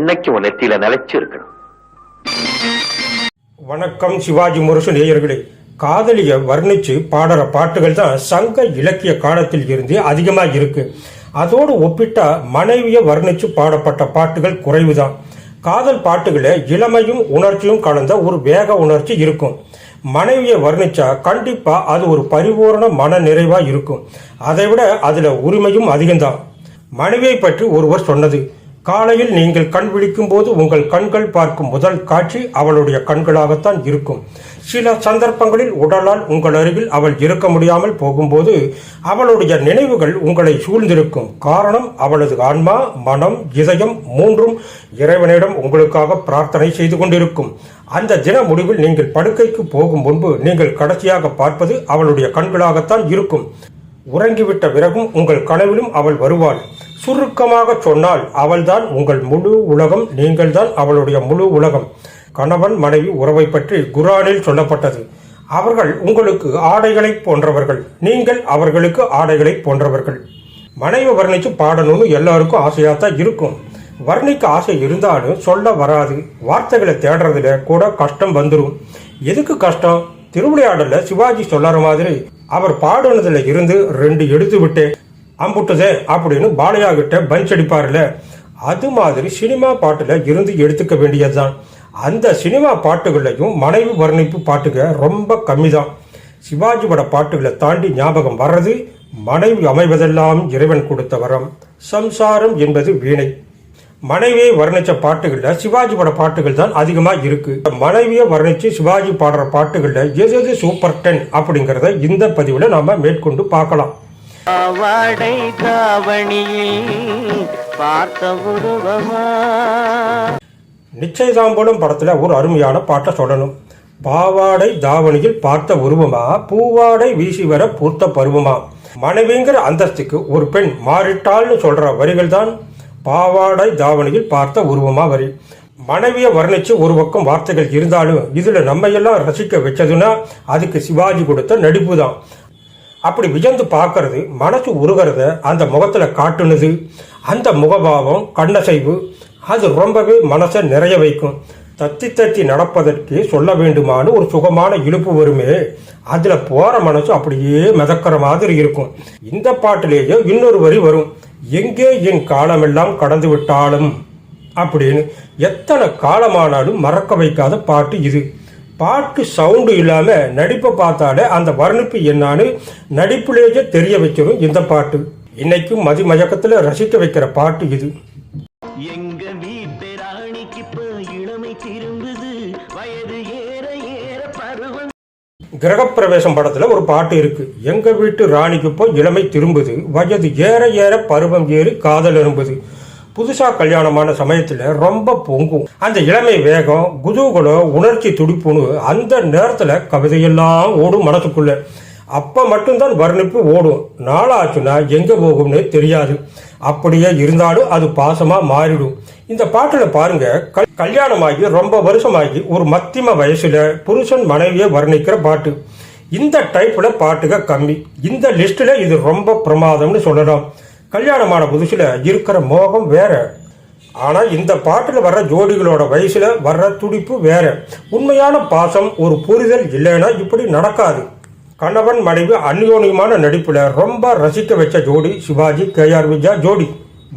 என்னைக்கு உன் நெத்தியில நிலைச்சு இருக்கணும் வணக்கம் சிவாஜி முரசு நேயர்களே. காதலிய வர்ணிச்சு பாடுற பாட்டுகள் தான் சங்க இலக்கிய காலத்தில் இருந்து அதிகமாக இருக்கு. அதோடு ஒப்பிட்டா மனைவியை வர்ணிச்சு பாடப்பட்ட பாட்டுகள் குறைவுதான். காதல் பாட்டுகளை இளமையும் உணர்ச்சியும் கலந்த ஒரு வேக உணர்ச்சி இருக்கும். மனைவியை வர்ணிச்சா கண்டிப்பா அது ஒரு பரிபூரண மன நிறைவா இருக்கும். அதை விட அதுல உரிமையும் அதிகம்தான். மனைவியை பற்றி ஒருவர் சொன்னது காலையில் நீங்கள் கண் விழிக்கும் போது உங்கள் கண்கள் பார்க்கும் முதல் காட்சி அவளுடைய கண்களாகத்தான் இருக்கும். சில சந்தர்ப்பங்களில் உடலால் உங்கள் அருகில் அவள் இருக்க முடியாமல் போகும்போது அவளுடைய நினைவுகள் உங்களை சூழ்ந்திருக்கும். காரணம் அவளது ஆன்மா மனம் இதயம் மூன்றும் இறைவனிடம் உங்களுக்காக பிரார்த்தனை செய்து கொண்டிருக்கும். அந்த தின முடிவில் நீங்கள் படுக்கைக்கு போகும் முன்பு நீங்கள் கடைசியாக பார்ப்பது அவளுடைய கண்களாகத்தான் இருக்கும். உறங்கிவிட்ட பிறகும் உங்கள் கனவிலும் அவள் வருவாள். சுருக்கமாக சொன்னால் அவள்தான் உங்கள் முழு உலகம் நீங்கள்தான் அவளுடைய முழு உலகம். கணவன் மனைவி உறவை பற்றி குரானில் சொல்லப்பட்டது. அவர்கள் உங்களுக்கு ஆடைகளை போன்றவர்கள். நீங்கள் அவர்களுக்கு ஆடைகளை போன்றவர்கள். மனைவி வர்ணிச்சு பாடணும்னு எல்லாருக்கும் ஆசையாக தான் இருக்கும். வர்ணிக்க ஆசை இருந்தாலும் சொல்ல வராது. வார்த்தைகளை தேடுறதுல கூட கஷ்டம் வந்துடும் எதுக்கு கஷ்டம்? திருவிளையாடல சிவாஜி சொல்லற மாதிரி அவர் பாடுனதுல இருந்து ரெண்டு எடுத்து விட்டு அம்புட்டுதே அப்படின்னு பாலையா கிட்ட பஞ்ச் அடிப்பார்ல. அது மாதிரி சினிமா பாட்டில் இருந்து எடுத்துக்க வேண்டியதுதான். அந்த சினிமா பாட்டுகளையும் மனைவி வர்ணிப்பு பாட்டுக ரொம்ப கம்மி தான் சிவாஜி பட பாட்டுகளை தாண்டி ஞாபகம் வர்றது மனைவி அமைவதெல்லாம் இறைவன் கொடுத்த வரம். சம்சாரம் என்பது வீணை. மனைவியை வர்ணித்த பாட்டுகளில் சிவாஜி பட பாட்டுகள் தான் அதிகமாக இருக்கு. மனைவியை வர்ணித்து சிவாஜி பாடுற பாட்டுகளில் எது எது சூப்பர் டென் அப்படிங்கிறத இந்த பதிவில் நாம் மேற்கொண்டு பார்க்கலாம். பாவாடை தாவணியில் பார்த்த உருவமா? நிச்சயதாம்பலம் படத்துல ஒரு அருமையான பாட்டை சொல்லணும். பாவாடை தாவணியில் பார்த்த உருவமா? பூவாடை வீசி வர பூர்த்த பருவமா? மனைவிங்கிற அந்தஸ்துக்கு ஒரு பெண் மாறிட்டாள்னு சொல்ற வரிகள் தான் பாவாடை தாவணியில் பார்த்த உருவமா வரி. மனைவியை வர்ணிச்சு ஒரு பக்கம் வார்த்தைகள் இருந்தாலும் இதுல நம்ம எல்லாம் ரசிக்க வச்சதுன்னா அதுக்கு சிவாஜி கொடுத்த நடிப்பு தான் அப்படி விஜந்து பார்க்கறது மனசு உருகிறத அந்த முகத்தில் காட்டுனது. அந்த முகபாவம் கண்ணசைவு அது ரொம்பவே மனசை நிறைய வைக்கும். தத்தி தத்தி நடப்பதற்கு சொல்ல வேண்டுமான்னு ஒரு சுகமான இழுப்பு வருமே அதில் போகிற மனசு அப்படியே மிதக்கிற மாதிரி இருக்கும். இந்த பாட்டிலேயே இன்னொரு வரி வரும் எங்கே என் காலமெல்லாம் கடந்து விட்டாலும்? அப்படின்னு. எத்தனை காலமானாலும் மறக்க வைக்காத பாட்டு இது. பாட்டு சவுண்டு இல்லாம நடிப்பை பார்த்தாலே அந்த வர்ணிப்பு என்னான்னு நடிப்புலேயே தெரிய வச்சிடும் இந்த பாட்டு. இன்னைக்கும் மதிமயக்கத்துல ரசிக்க வைக்கிற பாட்டு இது. எங்க வீட்டு ராணிக்கு இப்ப இளமை திரும்புது. வயது ஏற ஏற பருவம். கிரகப்பிரவேசம் படத்துல ஒரு பாட்டு இருக்கு. எங்க வீட்டு ராணிக்கு போய் இளமை திரும்புது. வயது ஏற ஏற பருவம் ஏறி காதல் எறும்புது புதுசாக கல்யாணமான சமயத்தில் ரொம்ப பொங்கும். அந்த இளமை வேகம் குதூகலம் உணர்ச்சி துடிப்புன்னு அந்த நேரத்தில் கவிதையெல்லாம் ஓடும் மனசுக்குள்ள. அப்போ மட்டும்தான் வர்ணிப்பு ஓடும். நாளாச்சுன்னா எங்கே போகும்னு தெரியாது. அப்படியே இருந்தாலும் அது பாசமாக மாறிடும். இந்த பாட்டில் பாருங்க கல்- கல்யாணமாகி ரொம்ப வருஷமாகி ஒரு மத்தியம வயசில் புருஷன் மனைவியை வர்ணிக்கிற பாட்டு. இந்த டைப்பில் பாட்டுக கம்மி. இந்த லிஸ்ட்டில் இது ரொம்ப பிரமாதம்னு சொல்லலாம். கல்யாணமான புதுசில் இருக்கிற மோகம் வேற. ஆனால் இந்த பாட்டில் வர்ற ஜோடிகளோட வயசில் வர்ற துடிப்பு வேற. உண்மையான பாசம் ஒரு புரிதல் இல்லைன்னா இப்படி நடக்காது. கணவன் மனைவி அந்யோன்யமான நடிப்பில் ரொம்ப ரசிக்க வச்ச ஜோடி சிவாஜி கேஆர் விஜயா ஜோடி.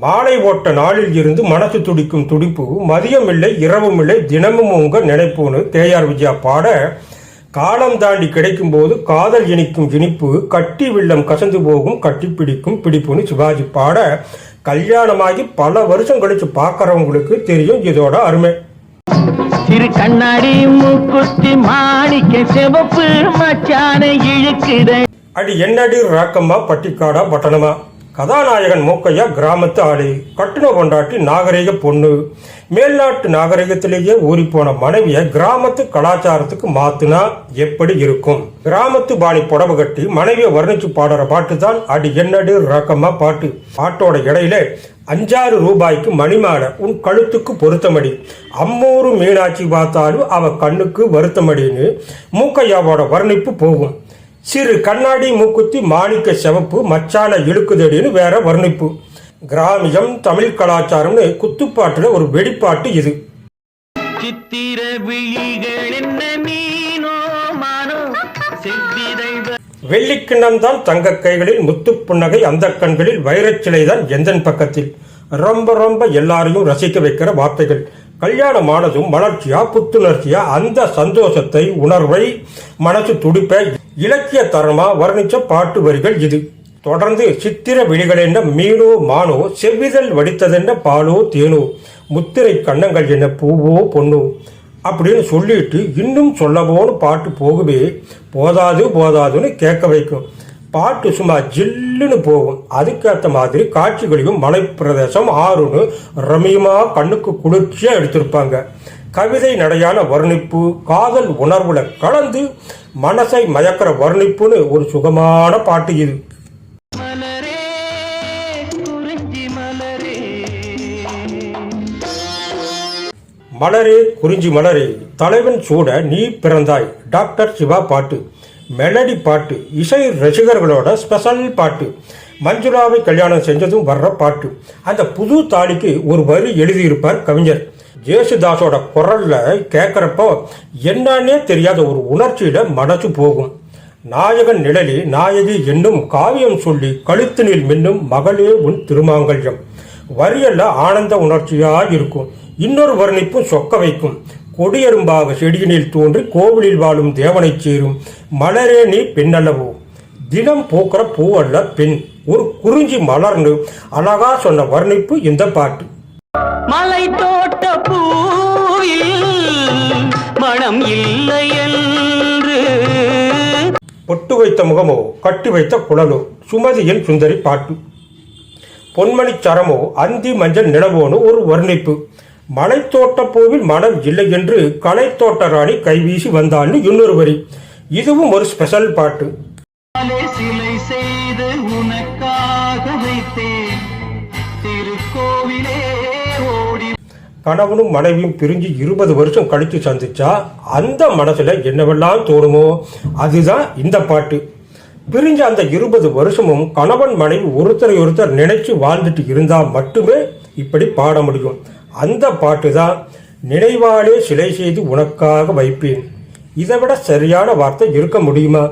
மாலை ஓட்ட நாளில் இருந்து மனசு துடிக்கும் துடிப்பு மதியம் இல்லை இரவும் இல்லை தினமும் உங்க நினைப்புன்னு கேஆர் விஜயா பாட காலம் தாண்டி கிடைக்கும் போது காதல் இனிக்கும் இனிப்பு கட்டி வெள்ளம் கசந்து போகும் கட்டி பிடிக்கும் பிடிப்புன்னு சிவாஜி பாட கல்யாணமாகி பல வருஷம் கழிச்சு பார்க்கறவங்களுக்கு தெரியும் இதோட அருமை. சிறு கண்ணாடி மூக்குத்தி மாணிக்க சிவப்பு மச்சான இழுக்குத அடி என்னடி ராக்கம்மா பட்டிக்காடா பட்டணமா? கதாநாயகன் மூக்கையா கிராமத்து ஆளி. கட்டுன கொண்டாட்டி நாகரிக பொண்ணு. மேல்நாட்டு நாகரிகத்திலேயே ஊறிப்போன மனைவிய கிராமத்து கலாச்சாரத்துக்கு மாத்துனா எப்படி இருக்கும்? கிராமத்து பாணி புடவை கட்டி மனைவியை வர்ணிச்சு பாடுற பாட்டு தான் அடி என்னடி ரகமா பாட்டு. பாட்டோட இடையில அஞ்சாறு ரூபாய்க்கு மணிமாலை உன் கழுத்துக்கு பொருத்தமடி. அம்மூரு மீனாட்சி பார்த்தாலும் அவ கண்ணுக்கு வருத்தமடின்னு மூக்கையாவோட வர்ணிப்பு போகும். சிறு கண்ணாடி மூக்குத்தி மாணிக்க சிவப்பு மச்சான இழுக்குதடின்னு வேற வர்ணிப்பு. கிராமியம் தமிழ் கலாச்சாரம்னு குத்துப்பாட்டுல ஒரு வெடிப்பாட்டு இது. சித்திர விழிகள் என்ன மீனோ மானோ செவ்விதழ் வெள்ளிக்கிண்ணம் தான் தங்க கைகளில் முத்துப் புன்னகை அந்த கண்களில் வைரச் சிலை தான் எந்தன் பக்கத்தில். ரொம்ப ரொம்ப எல்லாரையும் ரசிக்க வைக்கிற வார்த்தைகள். கல்யாணமானதும் மலர்ச்சியா புத்துணர்ச்சியா அந்த சந்தோஷத்தை உணர்வை மனசு துடிப்ப இலக்கிய தரமா வர்ணிச்ச பாட்டு வரிகள் இது. தொடர்ந்து சித்திர விழிகள் என்ன மீனோ மானோ செவ்விதழ் வடித்ததென்ன பாலோ தேனோ முத்திரை கண்ணங்கள் என்ன பூவோ பொண்ணோ அப்படின்னு சொல்லிட்டு இன்னும் சொல்லவோன்னு பாட்டு போகவே போதாது போதாதுன்னு கேட்க வைக்கும். பாட்டு சும்மா ஜில்லுன்னு போகும். அதுக்கேற்ற மாதிரி காட்சிகளையும் மலைப்பிரதேசம் ஆறுன்னு ரம்யமா கண்ணுக்கு குளிர்ச்சியா எடுத்திருப்பாங்க. கவிதை நடையான வர்ணிப்பு காதல் உணர்வுல கலந்து மனசை மயக்கிற வர்ணிப்புன்னு ஒரு சுகமான பாட்டு இது. மலரே குறிஞ்சி மலரே. மலரே குறிஞ்சி மலரே தலைவன் சூட நீ பிறந்தாய். டாக்டர் சிவா பாட்டு. மெலடி பாட்டு இசை ரசிகர்களோட ஸ்பெஷல் பாட்டு. மஞ்சுளாவை கல்யாணம் செஞ்சதும் வர்ற பாட்டு. அந்த புது தாலிக்கு ஒரு வரி எழுதியிருப்பார் கவிஞர். ஜேசுதாஸோட குரல்ல கேட்குறப்போ என்னன்னே தெரியாத ஒரு உணர்ச்சியில மனசு போகும். நாயகன் நிழலி நாயகி என்னும் காவியம் சொல்லி கழுத்தினில் மின்னும் மகளே உன் திருமாங்கல்யம். வரியல்ல ஆனந்த உணர்ச்சியா இருக்கும். இன்னொரு வர்ணிப்பும் சொக்க வைக்கும். கொடியரும்பாக செடியினில் தோன்றி கோவிலில் வாழும் தேவனைச் சேரும். மலரே நீ பெண்ணல்லவோ? தினம் பூக்கிற பூ அல்ல பெண். ஒரு குறிஞ்சி மலர்னு அழகா சொன்ன வர்ணிப்பு இந்த பாட்டு. மலை தோட்ட பூவில் மனம் இல்லை என்று. பொட்டு வைத்த முகமோ கட்டி வைத்த குழலோ? சுமதியின் சுந்தரி பாட்டு. பொன்மணி சரமோ அந்தி மஞ்சள் நிலவோன்னு ஒரு வர்ணிப்பு. மலைத்தோட்ட பூவில் மனம் இல்லை என்று கலைத்தோட்ட ராணி கைவீசி வந்தான்னு இன்னொரு வரி. இதுவும் ஒரு ஸ்பெஷல் பாட்டு. சிலை செய்து உனக்காக வைத்தேன். திருக்கோவிலே ஓடி கணவனும் மனைவியும் பிரிஞ்சு இருபது வருஷம் கழித்து சந்திச்சா அந்த மனசுல என்னவெல்லாம் தோணுமோ அதுதான் இந்த பாட்டு. பிரிஞ்ச அந்த இருபது வருஷமும் கணவன் மனைவி ஒருத்தரை ஒருத்தர் நினைச்சு வாழ்ந்துட்டு இருந்தா மட்டுமே இப்படி பாட முடியும். அந்த பாட்டு தான் நினைவாலே சிலை செய்து உனக்காக வைப்பேன். இதை விட சரியான வார்த்தை இருக்க முடியுமா?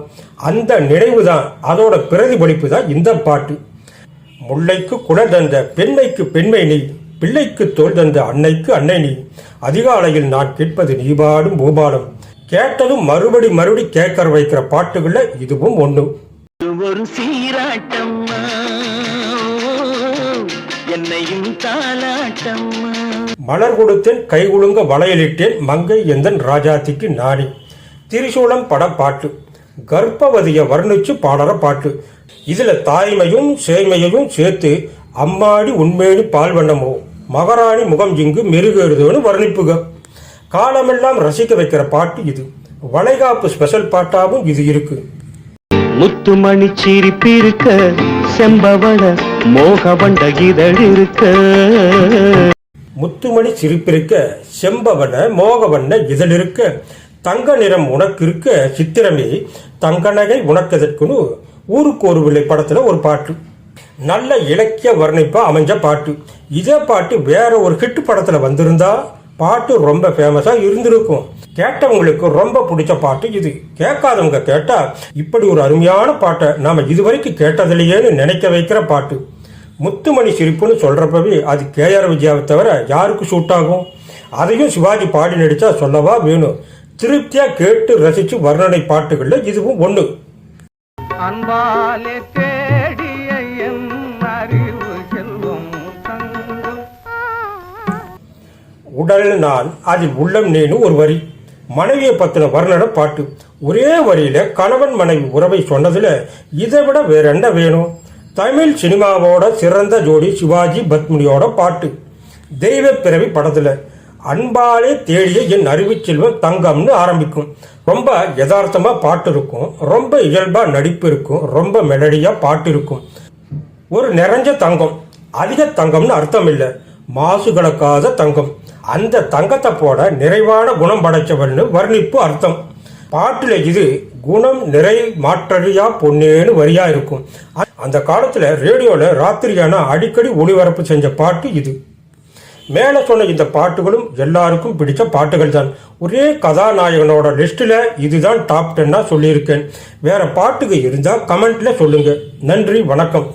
அந்த நினைவு தான் அதோட பிரதிபலிப்பு தான் இந்த பாட்டு. முல்லைக்கு குடல் தந்த பெண்மைக்கு பெண்மை நீ பிள்ளைக்கு தோல் தந்த அன்னைக்கு அன்னை நீ. அதிகாலையில் நான் கேட்பது நீ பாடும் பூபாலம். கேட்டதும் மறுபடி மறுபடி கேட்கற வைக்கிற பாட்டுகள்ல இதுவும் ஒன்று ஒரு சீராட்டம். என்னையும் தாலாட்டம்மா மலர் கொடுத்தேன் கை குலுங்க வளையலிட்டேன் மங்கை எந்தன் ராஜாத்திக்கு நாடி. திரிசூலம் பட பாட்டு கர்ப்பவதிய வர்ணிச்சு பாடுற பாட்டு இதுல தாய்மையும் சேய்மையையும் சேர்த்து அம்மாடி உண்மையடி பால் வண்ணமோ மகாராணி முகம் இங்கு மெருகேறுதோன்னு வர்ணிப்புக. காலமெல்லாம் ரசிக்க வைக்கிற பாட்டு இது. வளைகாப்பு ஸ்பெஷல் பாட்டாவும் இது இருக்கு. முத்துமணி சிரிப்பிருக்க செம்பவள மோகவண்ட இதழிருக்க முத்துமணி சிரிப்பிருக்க செம்பவன மோகவண்ண இதழிருக்க தங்க நிறம் உனக்கு இருக்க சித்திரமே தங்க நகை உனக்கதற்குன்னு ஊருக்கு ஒரு விலை படத்துல ஒரு பாட்டு. நல்ல இலக்கிய வர்ணிப்பா அமைஞ்ச பாட்டு. இதே பாட்டு வேற ஒரு ஹிட் படத்துல வந்திருந்தா பாட்டு ரொம்ப ஃபேமஸா இருந்திருக்கும். கேட்டவங்களுக்கு ரொம்ப பிடிச்ச பாட்டு இது. கேட்காதவங்க கேட்டா இப்படி ஒரு அருமையான பாட்டை நாம இதுவரைக்கும் கேட்டதில்லையேன்னு நினைக்க வைக்கிற பாட்டு. முத்துமணி சிரிப்புன்னு சொல்றப்பவே அது கேஆர் விஜயாவை தவிர யாருக்கு சூட் ஆகும்? அதையும் சிவாஜி பாடி நடிச்சா சொல்லவா வேணும் திருப்தியா கேட்டு ரசிச்சு வர்ணனை பாட்டுகள்ல இதுவும் ஒண்ணு. அன்பாலே தேடிய என் அறிவு செல்வம் தங்கும். உடல் நான் அதில் உள்ளம் நேனு ஒரு வரி. மனைவியை பத்தின வர்ணன பாட்டு. ஒரே வரியில கணவன் மனைவி உறவை சொன்னதுல இதை விட வேற என்ன வேணும்? தமிழ் சினிமாவோட சிறந்த ஜோடி சிவாஜி பத்மினியோட பாட்டு. தெய்வ பிறவி படத்தில் அன்பாலே தேடிய என் அறிவுச் செல்வம் தங்கம்னு ஆரம்பிக்கும். ரொம்ப யதார்த்தமாக பாட்டு இருக்கும். ரொம்ப இயல்பாக நடிப்பு இருக்கும். ரொம்ப மெலடியாக பாட்டு இருக்கும். ஒரு நிறைஞ்ச தங்கம் அதிக தங்கம்னு அர்த்தம் இல்லை. மாசு கலக்காத தங்கம். அந்த தங்கத்தை போட நிறைவான குணம் படைச்சவன்னு வர்ணிப்பு அர்த்தம். பாட்டில் இது குணம் நிறை மாற்றறியா பொன்னேன்னு வரியா இருக்கும். அந்த காலத்தில் ரேடியோவில் ராத்திரியானா அடிக்கடி ஒளிபரப்பு செஞ்ச பாட்டு இது. மேலே சொன்ன இந்த பாட்டுகளும் எல்லாருக்கும் பிடித்த பாட்டுகள் தான். ஒரே கதாநாயகனோட லிஸ்ட்டில் இதுதான் டாப் டென்னாக சொல்லியிருக்கேன். வேறு பாட்டுக்கு இருந்தால் கமெண்ட்டில் சொல்லுங்கள் நன்றி வணக்கம்.